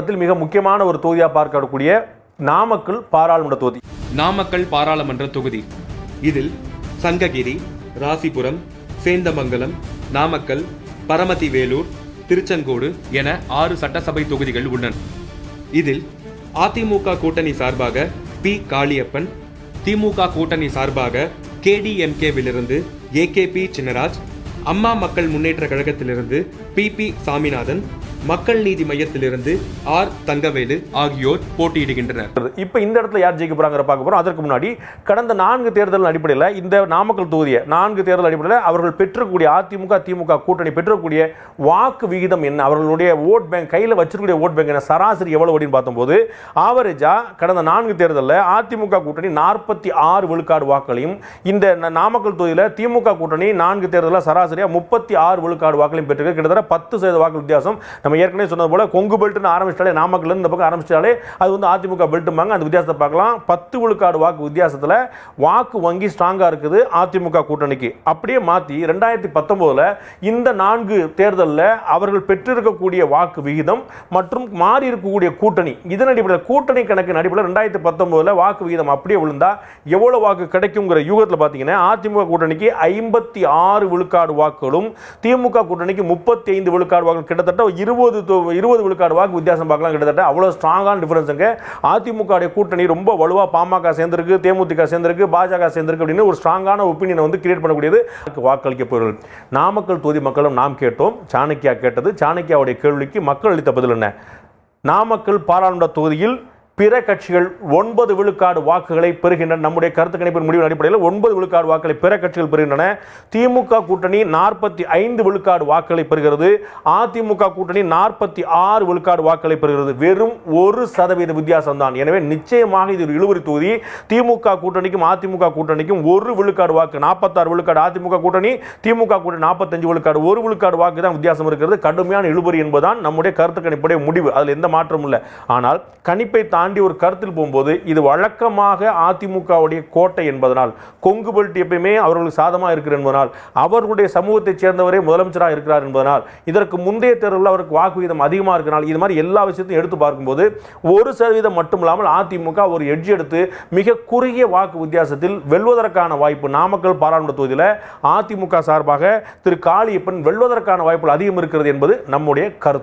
தமிழகத்தில் மிக முக்கியமான ஒரு தொகுதியாக பார்க்கக்கூடிய நாமக்கல் பாராளுமன்ற தொகுதி. நாமக்கல் பாராளுமன்ற தொகுதி. இதில் சங்ககிரி ராசிபுரம் சேந்தமங்கலம் நாமக்கல் பரமத்தி வேலூர் திருச்செங்கோடு என ஆறு சட்டசபை தொகுதிகள் உள்ளன. இதில் அதிமுக கூட்டணி சார்பாக பி. காளியப்பன் திமுக கூட்டணி சார்பாக கேடிஎம்கேவிலிருந்து ஏகேபி சின்னராஜ் அம்மா மக்கள் முன்னேற்ற கழகத்திலிருந்து பி. பி. சாமிநாதன் மக்கள் நீதி மையத்திலிருந்து ஆர். தங்கவேலு ஆகியோர் போட்டியிடுகின்றனர். இப்போ இந்த இடத்துல யார் ஜெயிக்க போறாங்கிற பார்க்க போறோம். அதற்கு முன்னாடி கடந்த நான்கு தேர்தல் அடிப்படையில் இந்த நாமக்கல் தொகுதியை நான்கு தேர்தல் அடிப்படையில் அவர்கள் பெற்றக்கூடிய அதிமுக திமுக கூட்டணி பெற்றக்கூடிய வாக்கு விகிதம் என்ன? அவர்களுடைய ஓட் பேங்க் கையில் வச்சிருக்கக்கூடிய ஓட் பேங்க் என்ன? சராசரி எவ்வளவு அப்படின்னு பார்த்தபோது ஆவரேஜா கடந்த நான்கு தேர்தலில் அதிமுக கூட்டணி நாற்பத்தி ஆறு விழுக்காடு வாக்குகளையும் இந்த நாமக்கல் தொகுதியில் திமுக கூட்டணி நான்கு தேர்தலில் சராசரியாக முப்பத்தி ஆறு விழுக்காடு வாக்குகளையும் பெற்றிருக்கு. கிட்டத்தட்ட பத்து சதவீத வாக்கு வித்தியாசம் நம்ம ஏற்கனவே சொன்னது போல் கொங்கு பெல்ட்னு ஆரம்பிச்சிட்டாலே நாமக்கல் இந்த பக்கம் ஆரம்பிச்சிட்டாலே அது வந்து அதிமுக பெல்ட்டுமாங்க அந்த வித்தியாசத்தை பார்க்கலாம். பத்து விழுக்காடு வாக்கு வித்தியாசத்தில் வாக்கு வங்கி ஸ்ட்ராங்காக இருக்குது அதிமுக கூட்டணிக்கு. அப்படியே மாற்றி ரெண்டாயிரத்தி பத்தொம்போதில் இந்த நான்கு தேர்தலில் அவர்கள் பெற்றிருக்கக்கூடிய வாக்கு விகிதம் மற்றும் மாறி இருக்கக்கூடிய கூட்டணி. இதன் அடிப்படையில் கூட்டணி கணக்கின் அடிப்படையில் ரெண்டாயிரத்தி பத்தொம்போதில் வாக்கு விகிதம் அப்படியே விழுந்தால் எவ்வளோ வாக்கு கிடைக்குங்கிற யூகத்தில் பார்த்தீங்கன்னா அதிமுக கூட்டணிக்கு ஐம்பத்தி ஆறு விழுக்காடு வாக்குகளும் திமுக கூட்டணிக்கு முப்பத்தி ஐந்து விழுக்காடு வாக்குகள் கிட்டத்தட்ட இருபது தொ- இருபது விழுக்காடு வாக்கு வித்தியாசம் பார்க்கலாம். கிட்டத்தட்ட அவ்வளோ ஸ்ட்ராங்கான டிஃபரன்ஸுங்க அதிமுகவுடைய கூட்டணி ரொம்ப வலுவாக பாமக சேர்ந்திருக்கு தேமுதிக சேர்ந்திருக்கு பாஜக சேர்ந்திருக்கு அப்படின்னு ஒரு ஸ்ட்ராங்கான ஒப்பீனியனை வந்து கிரியேட் பண்ணக்கூடியது அதுக்கு வாக்களிக்க பொருள் நாமக்கல் தொகுதி மக்களும் நாம் கேட்டோம். சாணக்கியா கேட்டது. சாணக்கியாவுடைய கேள்விக்கு மக்கள் அளித்த பதில் என்ன? நாமக்கல் பாராளுமன்ற தொகுதியில் பிற கட்சிகள் ஒன்பது விழுக்காடு வாக்குகளை பெறுகின்றன. நம்முடைய கருத்து கணிப்பின் முடிவின் அடிப்படையில் ஒன்பது விழுக்காடு வாக்குகளை பிற கட்சிகள் பெறுகின்றன. திமுக கூட்டணி நாற்பத்தி ஐந்து விழுக்காடு வாக்குகளை பெறுகிறது. அதிமுக கூட்டணி நாற்பத்தி ஆறு விழுக்காடு வாக்குகளை பெறுகிறது. வெறும் ஒரு சதவீத வித்தியாசம் தான் எனவே நிச்சயமாக இது ஒரு இழுவரி தொகுதி. திமுக கூட்டணிக்கும் அதிமுக கூட்டணிக்கும் ஒரு விழுக்காடு வாக்கு நாற்பத்தாறு விழுக்காடு அதிமுக கூட்டணி திமுக கூட்டணி நாற்பத்தஞ்சு விழுக்காடு. ஒரு விழுக்காடு வாக்கு தான் வித்தியாசம் இருக்கிறது. கடுமையான இழுபறி என்பதுதான் நம்முடைய கருத்து கணிப்புடைய முடிவு. அதில் எந்த மாற்றமும் இல்லை. ஆனால் கணிப்பை தாண்டி ஒரு கருத்தில் போகும்போது இது வழக்கமாக அதிமுகவுடைய கோட்டை என்பதனால் கொங்கு பெல்ட் எப்பயுமே அவர்களுக்கு சாதமாக இருக்கிற என்பதனால் அவர்களுடைய சமூகத்தைச் சேர்ந்தவரே முதலமைச்சராக இருக்கிறார் என்பதனால் இதற்கு முந்தைய தேர்தலில் அவருக்கு வாக்கு விகிதம் அதிகமாக இருக்கிறனால் இது மாதிரி எல்லா விஷயத்தையும் எடுத்து பார்க்கும்போது ஒரு சதவீதம் மட்டும் இல்லாமல் அதிமுக ஒரு எட்ஜ் எடுத்து மிக குறுகிய வாக்கு வித்தியாசத்தில் வெல்வதற்கான வாய்ப்பு நாமக்கல் பாராளுமன்ற தொகுதியில் அதிமுக சார்பாக திரு காளியப்பன் வெல்வதற்கான வாய்ப்புகள் அதிகம் இருக்கிறது என்பது நம்முடைய கருத்து.